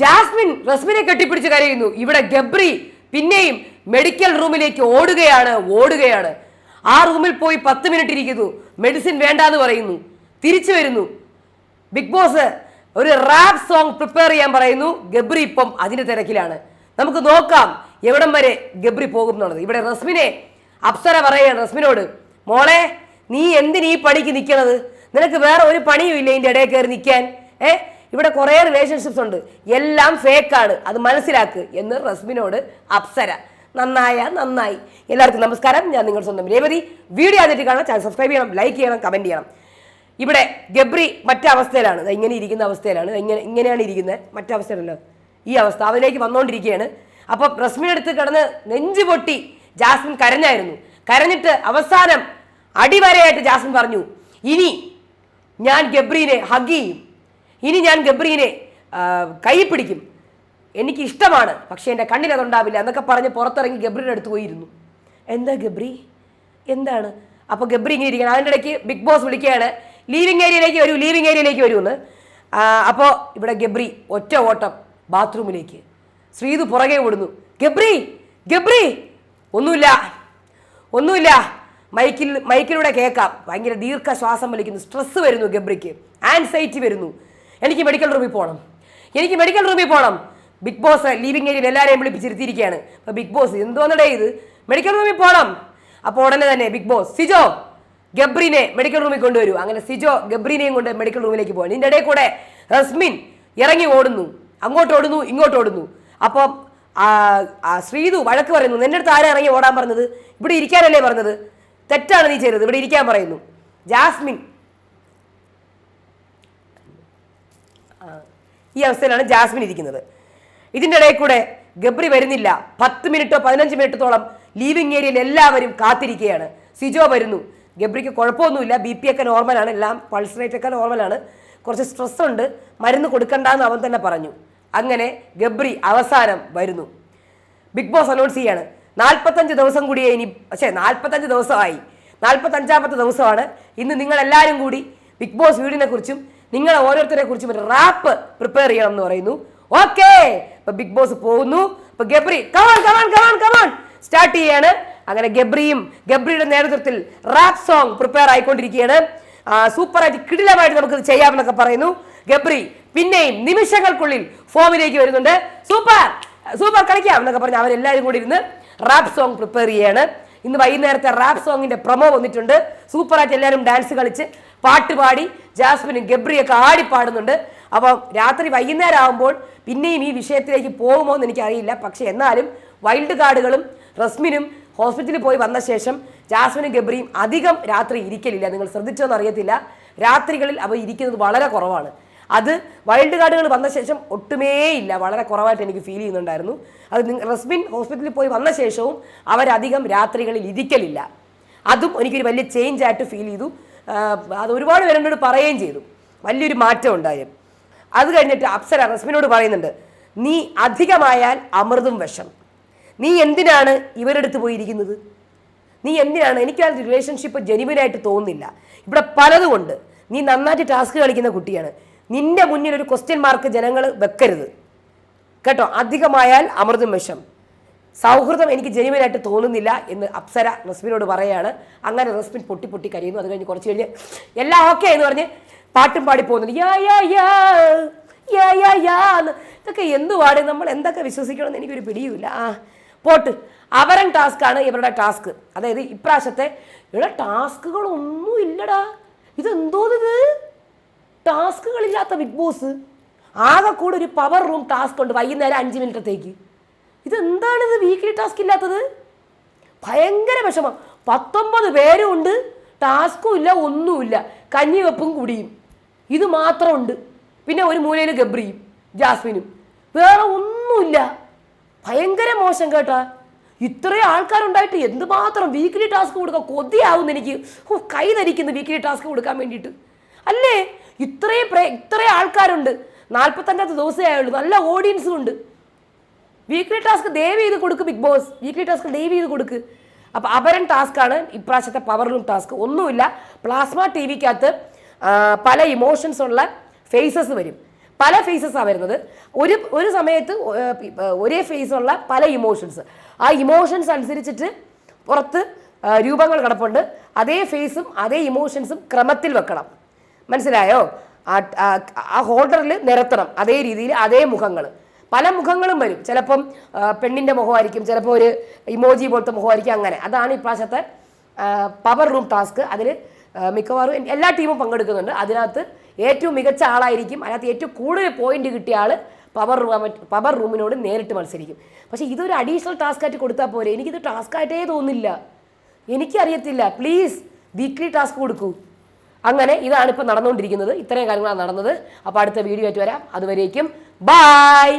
Jasmine റസ്മിനെ കെട്ടിപ്പിടിച്ച് കരയുന്നു. ഇവിടെ ഗബ്രി പിന്നെയും മെഡിക്കൽ റൂമിലേക്ക് ഓടുകയാണ് ഓടുകയാണ്. ആ റൂമിൽ പോയി പത്ത് മിനിറ്റ് ഇരിക്കുന്നു. മെഡിസിൻ വേണ്ടാന്ന് പറയുന്നു. തിരിച്ചു വരുന്നു. ബിഗ് ബോസ് ഒരു റാപ്പ് സോങ് പ്രിപ്പയർ ചെയ്യാൻ പറയുന്നു. ഗബ്രി ഇപ്പം അതിന്റെ തിരക്കിലാണ്. നമുക്ക് നോക്കാം എവിടം വരെ ഗബ്രി പോകും എന്നുള്ളത്. ഇവിടെ റസ്മിനെ അപ്സര പറയുകയാണ് റസ്മിനോട്. മോളെ നീ എന്തിനീ പണിക്ക് നിൽക്കണത് നിനക്ക് വേറെ ഒരു പണിയും ഇല്ല ഇതിന്റെ ഇടയിൽ കയറി നിൽക്കാൻ. ഏ? ഇവിടെ കുറേ റിലേഷൻഷിപ്സ് ഉണ്ട്. എല്ലാം ഫേക്കാണ് അത് മനസ്സിലാക്ക് എന്ന് റസ്മിനോട് അപ്സര. നന്നായ നന്നായി. എല്ലാവർക്കും നമസ്കാരം. ഞാൻ നിങ്ങളുടെ സ്വന്തം രേവതി. വീഡിയോ ആദ്യമായിട്ട് കാണാൻ ചാനൽ സബ്സ്ക്രൈബ് ചെയ്യണം ലൈക്ക് ചെയ്യണം കമന്റ് ചെയ്യണം. ഇവിടെ ഗബ്രി മറ്റവസ്ഥയിലാണ്. ഇങ്ങനെ ഇരിക്കുന്ന അവസ്ഥയിലാണ്. ഇങ്ങനെ ഇങ്ങനെയാണ് ഇരിക്കുന്നത് മറ്റവസ്ഥയിലല്ലോ. ഈ അവസ്ഥ അതിലേക്ക് വന്നുകൊണ്ടിരിക്കുകയാണ് അപ്പം റസ്മിനടുത്ത് കിടന്ന് നെഞ്ചു പൊട്ടി ജാസ്മിൻ കരഞ്ഞായിരുന്നു. കരഞ്ഞിട്ട് അവസാനം അടിവരയായിട്ട് ജാസ്മിൻ പറഞ്ഞു ഇനി ഞാൻ ഗബ്രീനെ ഹഗ് ചെയ്യും. ഇനി ഞാൻ ഗബ്രീനെ കൈ പിടിക്കും എനിക്ക് ഇഷ്ടമാണ് പക്ഷേ എന്റെ കണ്ണിൽ അതുണ്ടാവില്ല എന്നൊക്കെ പറഞ്ഞ് പുറത്തിറങ്ങി ഗബ്രീന്റെ അടുത്ത് പോയിരുന്നു. എന്താ ഗബ്രി? എന്താണ്? അപ്പോൾ ഗബ്രി ഇങ്ങനെ ഇരിക്കണം അതിന്റെ ഇടയ്ക്ക് ബിഗ് ബോസ് വിളിക്കുകയാണ്. ലീവിങ് ഏരിയയിലേക്ക് വരൂ ലീവിങ് ഏരിയയിലേക്ക് വരൂ എന്ന് അപ്പോൾ ഇവിടെ ഗബ്രി ഒറ്റ ഓട്ടം ബാത്റൂമിലേക്ക്. ശ്രീതു പുറകെ ഓടുന്നു. ഗബ്രി ഗബ്രി! ഒന്നുമില്ല ഒന്നുമില്ല. മൈക്കിൽ മൈക്കിലൂടെ കേൾക്കാം. ഭയങ്കര ദീർഘശ്വാസം വലിക്കുന്നു. സ്ട്രെസ് വരുന്നു ഗബ്രിക്ക്. ആൻസൈറ്റി വരുന്നു. എനിക്ക് മെഡിക്കൽ റൂമിൽ പോകണം എനിക്ക് മെഡിക്കൽ റൂമിൽ പോകണം ബിഗ് ബോസ് ലീവിംഗ് ഏരിയയിൽ എല്ലാവരെയും വിളിപ്പിച്ചിരുത്തിയിരിക്കുകയാണ്. അപ്പോൾ ബിഗ് ബോസ് എന്തോന്നടേ ഇത്? മെഡിക്കൽ റൂമിൽ പോകണം അപ്പോൾ ഉടനെ തന്നെ ബിഗ് ബോസ് സിജോ ഗബ്രീനെ മെഡിക്കൽ റൂമിൽ കൊണ്ടുവരൂ. അങ്ങനെ സിജോ ഗബ്രീനെയും കൊണ്ട് മെഡിക്കൽ റൂമിലേക്ക് പോകണം ഇതിന്റെ ഇടയിൽ കൂടെ റസ്മിൻ ഇറങ്ങി ഓടുന്നു. അങ്ങോട്ട് ഓടുന്നു ഇങ്ങോട്ട് ഓടുന്നു. അപ്പം ശ്രീതു വഴക്ക് പറയുന്നു. നിന്റെ അടുത്ത് ആരാ ഇറങ്ങി ഓടാൻ പറഞ്ഞത്? ഇവിടെ ഇരിക്കാനല്ലേ പറഞ്ഞത്? തെറ്റാണ് നീ ചെയ്തത്. ഇവിടെ ഇരിക്കാൻ പറയുന്നു. ജാസ്മിൻ ഈ അവസ്ഥയിലാണ് ജാസ്മിൻ ഇരിക്കുന്നത്. ഇതിന്റെ ഇടയിൽ കൂടെ ഗബ്രി വരുന്നില്ല. പത്ത് മിനിറ്റോ പതിനഞ്ച് മിനിറ്റത്തോളം ലീവിംഗ് ഏരിയയിൽ എല്ലാവരും കാത്തിരിക്കുകയാണ്. സിജോ വരുന്നു. ഗബ്രിക്ക് കുഴപ്പമൊന്നുമില്ല. ബി പി ഒക്കെ നോർമലാണ് എല്ലാം പൾസ് റേറ്റ് ഒക്കെ നോർമലാണ് കുറച്ച് സ്ട്രെസ് ഉണ്ട്. മരുന്ന് കൊടുക്കണ്ടെന്ന് അവൻ തന്നെ പറഞ്ഞു. അങ്ങനെ ഗബ്രി അവസാനം വരുന്നു. ബിഗ് ബോസ് അനൗൺസ് ചെയ്യാണ്. നാൽപ്പത്തഞ്ച് ദിവസം കൂടിയേ ഇനി പക്ഷേ നാൽപ്പത്തഞ്ച് ദിവസമായി. നാൽപ്പത്തഞ്ചാമത്തെ ദിവസമാണ്. ഇന്ന് നിങ്ങളെല്ലാവരും കൂടി ബിഗ് ബോസ് വീടിനെ നിങ്ങളെ ഓരോരുത്തരെ കുറിച്ച് ഒരു റാപ്പ് പ്രിപ്പയർ ചെയ്യണം എന്ന് പറയുന്നു. ഓക്കെ ഇപ്പൊ ബിഗ് ബോസ് പോകുന്നു. ഇപ്പൊ Gabri come on come on come on come on start ചെയ്യാണ്. അങ്ങനെ ഗബ്രിയും ഗബ്രിയുടെ നേതൃത്വത്തിൽ റാപ്പ് സോങ് പ്രിപ്പയർ ആയിക്കൊണ്ടിരിക്കുകയാണ്. സൂപ്പറായിട്ട് കിടിലമായിട്ട് നമുക്ക് ചെയ്യാമെന്നൊക്കെ പറയുന്നു. ഗബ്രി പിന്നെയും നിമിഷങ്ങൾക്കുള്ളിൽ ഫോമിലേക്ക് വരുന്നുണ്ട്. സൂപ്പർ സൂപ്പർ കളിക്കാം എന്നൊക്കെ പറഞ്ഞ് അവരെല്ലാവരും കൂടി ഇരുന്ന് റാപ്പ് സോങ് പ്രിപ്പയർ ചെയ്യാണ്. ഇന്ന് വൈകുന്നേരത്തെ റാപ്പ് സോങ്ങിന്റെ പ്രൊമോ വന്നിട്ടുണ്ട്. സൂപ്പറായിട്ട് എല്ലാവരും ഡാൻസ് കളിച്ച് പാട്ട് പാടി ജാസ്മിനും ഗബ്രിയൊക്കെ ആടി പാടുന്നുണ്ട് അപ്പം രാത്രി വൈകുന്നേരം ആകുമ്പോൾ പിന്നെയും ഈ വിഷയത്തിലേക്ക് പോകുമോ എന്ന് എനിക്കറിയില്ല. പക്ഷേ എന്നാലും വൈൽഡ് കാർഡുകളും റസ്മിനും ഹോസ്പിറ്റലിൽ പോയി വന്ന ശേഷം ജാസ്മിനും ഗബ്രിയും അധികം രാത്രി ഇരിക്കലില്ല. നിങ്ങൾ ശ്രദ്ധിച്ചോന്ന് അറിയത്തില്ല. രാത്രികളിൽ അവ ഇരിക്കുന്നത് വളരെ കുറവാണ്. അത് വൈൽഡ് കാർഡുകൾ വന്ന ശേഷം ഒട്ടുമേ ഇല്ല. വളരെ കുറവായിട്ട് എനിക്ക് ഫീൽ ചെയ്യുന്നുണ്ടായിരുന്നു. അത് റസ്മിൻ ഹോസ്പിറ്റലിൽ പോയി വന്ന ശേഷവും അവരധികം രാത്രികളിൽ ഇരിക്കലില്ല. അതും എനിക്കൊരു വലിയ ചേഞ്ച് ആയിട്ട് ഫീൽ ചെയ്തു. അത് ഒരുപാട് പേരെന്നോട് പറയുകയും ചെയ്തു. വലിയൊരു മാറ്റം ഉണ്ടായി. അത് കഴിഞ്ഞിട്ട് അപ്സര റസ്മിനോട് പറയുന്നുണ്ട് നീ അധികമായാൽ അമൃതും വിഷം. നീ എന്തിനാണ് ഇവരുടെ അടുത്ത് പോയിരിക്കുന്നത്? നീ എന്തിനാണ്? എനിക്ക് ആ റിലേഷൻഷിപ്പ് ജെനുവിനായിട്ട് തോന്നുന്നില്ല. ഇവിടെ പലതുകൊണ്ട് നീ നന്നായിട്ട് ടാസ്ക് കളിക്കുന്ന കുട്ടിയാണ്. നിന്റെ മുന്നിൽ ഒരു ക്വസ്റ്റ്യൻ മാർക്ക് ജനങ്ങൾ വെക്കരുത്. കേട്ടോ? അധികമായാൽ അമൃതും വിഷം. സൗഹൃദം എനിക്ക് ജനുവനായിട്ട് തോന്നുന്നില്ല എന്ന് അപ്സര റസ്മിനോട് പറയാണ്. അങ്ങനെ റസ്മിൻ പൊട്ടി പൊട്ടി കരയുന്നു. അത് കഴിഞ്ഞ് കുറച്ച് കഴിഞ്ഞ് എല്ലാം ഓക്കെ എന്ന് പറഞ്ഞ് പാട്ടും പാടി പോകുന്നുണ്ട്. യാ യാ യാ യാ യാ യാ ഇതൊക്കെ എന്തുവാണ്? നമ്മൾ എന്തൊക്കെ വിശ്വസിക്കണമെന്ന് എനിക്കൊരു പിടിയുമില്ല. ആ പോട്ട്. അവരൻ ടാസ്ക്കാണ് ഇവരുടെ ടാസ്ക് അതായത് ഇപ്രാവശ്യത്തെ ഇവിടെ ടാസ്കുകളൊന്നും ഇല്ലടാ. ഇതെന്തോന്നിത്? ഇത് ടാസ്കുകളില്ലാത്ത ബിഗ് ബോസ്. ആകെ കൂടെ ഒരു പവർ റൂം ടാസ്ക് ഉണ്ട് വൈകുന്നേരം അഞ്ച് മിനിറ്റത്തേക്ക് ഇതെന്താണിത് വീക്കിലി ടാസ്ക് ഇല്ലാത്തത്? ഭയങ്കര വിഷമം. പത്തൊമ്പത് പേരും ഉണ്ട് ടാസ്കും ഇല്ല ഒന്നുമില്ല. കഞ്ഞിവെപ്പും കുടിയും. ഇത് മാത്രമുണ്ട്. പിന്നെ ഒരു മൂലയിൽ ഗബ്രിയും ജാസ്മിനും. വേറെ ഒന്നുമില്ല. ഭയങ്കര മോശം കേട്ടാ. ഇത്രയും ആൾക്കാരുണ്ടായിട്ട് എന്തുമാത്രം വീക്കിലി ടാസ്ക് കൊടുക്കാൻ കൊതിയാവുന്നു എനിക്ക്. ഓ കൈ ധരിക്കുന്നു വീക്കിലി ടാസ്ക് കൊടുക്കാൻ വേണ്ടിയിട്ട്. അല്ലേ? ഇത്രയും ഇത്രയും ആൾക്കാരുണ്ട്. നാൽപ്പത്തഞ്ചാമത്തെ ദിവസമേ ആയുള്ളൂ. നല്ല ഓഡിയൻസും ഉണ്ട്. വീക്ക്ലി ടാസ്ക് ദയവ് ചെയ്ത് കൊടുക്ക് ബിഗ് ബോസ് വീക്ക്ലി ടാസ്ക് ദയവ് ചെയ്ത് കൊടുക്ക്. അപ്പോൾ അപരൻ ടാസ്ക് ആണ്. ഇപ്രാവശ്യത്തെ പവർ റൂം ടാസ്ക് ഒന്നുമില്ല. പ്ലാസ്മ ടി വിക്കകത്ത് പല ഇമോഷൻസ് ഉള്ള ഫേസസ് വരും. പല ഫേസസാണ് വരുന്നത്. ഒരു ഒരു സമയത്ത് ഒരേ ഫേസ് ഉള്ള പല ഇമോഷൻസ് ആ ഇമോഷൻസ് അനുസരിച്ചിട്ട് പുറത്ത് രൂപങ്ങൾ കിടപ്പുണ്ട്. അതേ ഫേസും അതേ ഇമോഷൻസും ക്രമത്തിൽ വെക്കണം. മനസ്സിലായോ? ആ ഹോൾഡറിൽ നിരത്തണം. അതേ രീതിയിൽ അതേ മുഖങ്ങൾ പല മുഖങ്ങളും വരും. ചിലപ്പം പെണ്ണിന്റെ മുഖമായിരിക്കും ചിലപ്പോൾ ഒരു ഇമോജി പോലത്തെ മുഖമായിരിക്കും അങ്ങനെ. അതാണ് ഇപ്രാവശ്യത്തെ പവർ റൂം ടാസ്ക് അതിൽ മിക്കവാറും എല്ലാ ടീമും പങ്കെടുക്കുന്നുണ്ട്. അതിനകത്ത് ഏറ്റവും മികച്ച ആളായിരിക്കും അതിനകത്ത് ഏറ്റവും കൂടുതൽ പോയിന്റ് കിട്ടിയ ആൾ പവർ റൂം പവർ റൂമിനോട് നേരിട്ട് മത്സരിക്കും. പക്ഷേ ഇതൊരു അഡീഷണൽ ടാസ്ക് ആയിട്ട് കൊടുത്താൽ പോരെ? എനിക്കിത് ടാസ്ക് ആയിട്ടേ തോന്നില്ല എനിക്കറിയത്തില്ല. പ്ലീസ് വീക്ക്ലി ടാസ്ക് കൊടുക്കൂ. അങ്ങനെ ഇതാണ് ഇപ്പോൾ നടന്നുകൊണ്ടിരിക്കുന്നത് ഇത്രയും കാര്യങ്ങളാണ് നടന്നത്. അപ്പോൾ അടുത്ത വീഡിയോ ആയിട്ട് വരാം. അതുവരേക്കും ബായ്